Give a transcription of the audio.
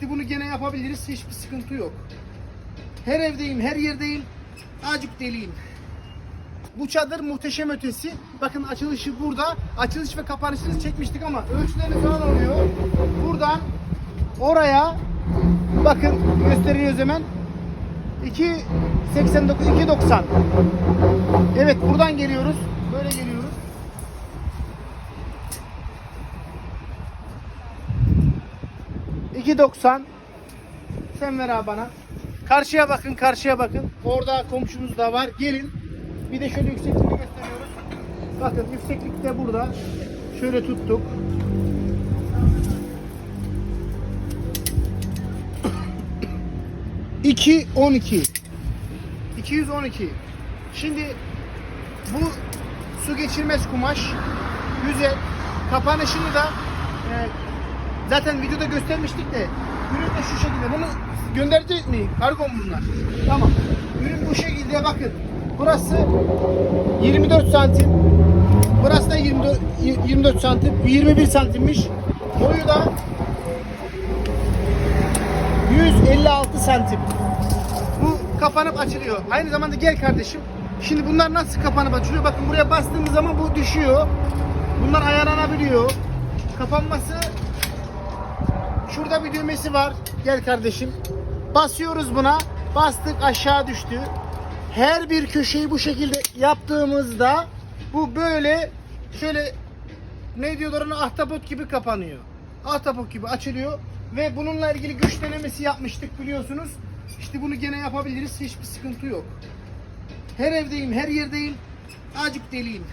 İşte bunu gene yapabiliriz. Hiçbir sıkıntı yok. Her evdeyim, her yerdeyim. Acık deliyim. Bu çadır muhteşem ötesi. Bakın açılışı burada. Açılış ve kapanışını çekmiştik ama ölçüleri falan oluyor. Buradan oraya bakın gösteriyoruz hemen. 2.89 2.90 Evet buradan geliyoruz. Böyle geliyoruz. $2.90 Sen ver abi bana. Karşıya bakın, karşıya bakın. Orada komşumuz da var. Gelin. Bir de şöyle yüksekliğini gösteriyoruz. Bakın yükseklik de burada. Şöyle tuttuk. İki on iki. 212. Şimdi bu su geçirmez kumaş güzel. Kapanışını da e, zaten videoda göstermiştik de ürün de şu şekilde. Bunu gönderecek mi? Kargo mu bunlar? Tamam. Ürün bu şekilde bakın. Burası 24 santim. Burası da 24, 24 santim. Bu 21 santimmiş. Boyu da 156 santim. Bu kapanıp açılıyor. Aynı zamanda gel kardeşim. Şimdi bunlar nasıl kapanıp açılıyor? Bakın buraya bastığımız zaman bu düşüyor. Bunlar ayarlanabiliyor. Kapanması şurada bir düğmesi var. Gel kardeşim. Basıyoruz buna. Bastık aşağı düştü. Her bir köşeyi bu şekilde yaptığımızda bu böyle şöyle ne diyorlar ona ahtapot gibi kapanıyor. Ahtapot gibi açılıyor ve bununla ilgili güç denemesi yapmıştık biliyorsunuz. İşte bunu gene yapabiliriz. Hiçbir sıkıntı yok. Her evdeyim, her yerdeyim. Acık deliyim.